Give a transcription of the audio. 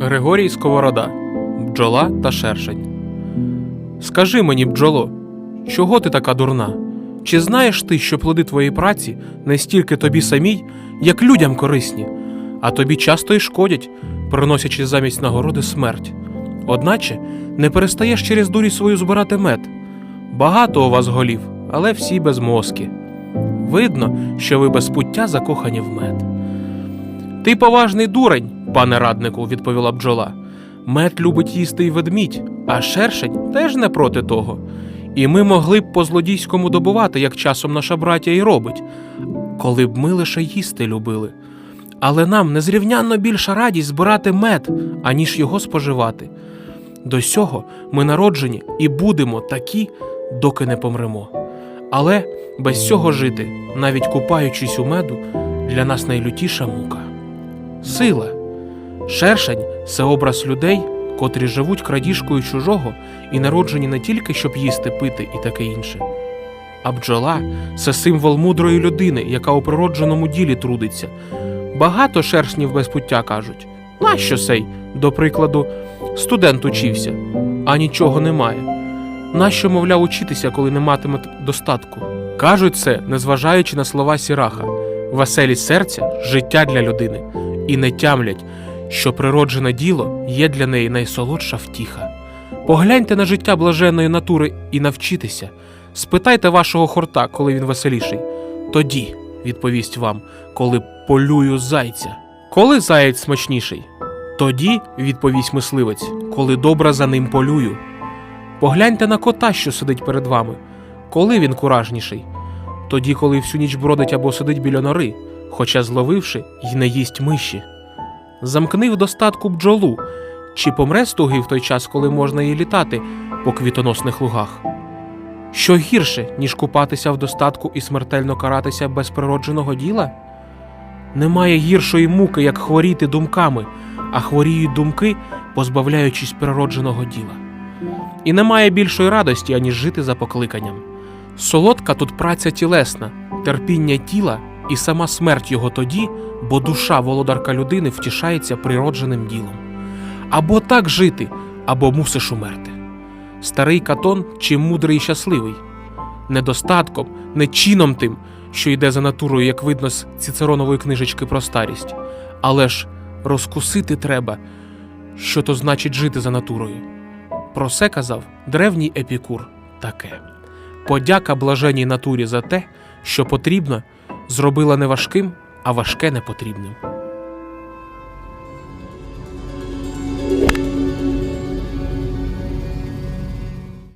Григорій Сковорода, бджола та шершень. Скажи мені, бджоло, чого ти така дурна? Чи знаєш ти, що плоди твоєї праці не стільки тобі самій, як людям корисні, а тобі часто й шкодять, приносячи замість нагороди смерть? Одначе не перестаєш через дурість свою збирати мед. Багато у вас голів, але всі без мозки. Видно, що ви без пуття закохані в мед. Ти поважний дурень, пане раднику, відповіла бджола. Мед любить їсти й ведмідь, а шершень теж не проти того. І ми могли б по злодійському добувати, як часом наша браття й робить, коли б ми лише їсти любили. Але нам незрівнянно більша радість збирати мед, аніж його споживати. До сього ми народжені і будемо такі, доки не помремо. Але без цього жити, навіть купаючись у меду, для нас найлютіша мука. Сила. Шершень це образ людей, котрі живуть крадіжкою чужого і народжені не тільки щоб їсти, пити і таке інше. А бджола це символ мудрої людини, яка у природженому ділі трудиться. Багато шершнів без пуття кажуть: нащо сей, до прикладу, студент учився, а нічого немає. Нащо, мовляв, учитися, коли не матиме достатку? Кажуть це, незважаючи на слова Сіраха, веселість серця життя для людини, і не тямлять, що природжене діло є для неї найсолодша втіха. Погляньте на життя блаженної натури і навчитеся. Спитайте вашого хорта, коли він веселіший. Тоді відповість вам, коли полюю зайця. Коли заєць смачніший? Тоді, відповість мисливець, коли добре за ним полюю. Погляньте на кота, що сидить перед вами. Коли він куражніший? Тоді, коли всю ніч бродить або сидить біля нори, хоча зловивши й не їсть миші. Замкни в достатку бджолу, чи помре з туги в той час, коли можна їй літати по квітоносних лугах? Що гірше, ніж купатися в достатку і смертельно каратися без природженого діла? Немає гіршої муки, як хворіти думками, а хворіють думки, позбавляючись природженого діла. І немає більшої радості, аніж жити за покликанням. Солодка тут праця тілесна, терпіння тіла і сама смерть його тоді, бо душа володарка людини втішається природженим ділом. Або так жити, або мусиш умерти. Старий катон чи мудрий і щасливий, недостатком, не чином тим, що йде за натурою, як видно з цицеронової книжечки про старість, але ж розкусити треба, що то значить жити за натурою. Про це казав древній епікур таке. Подяка блаженній натурі за те, що потрібно, зробила не важким, а важке непотрібним.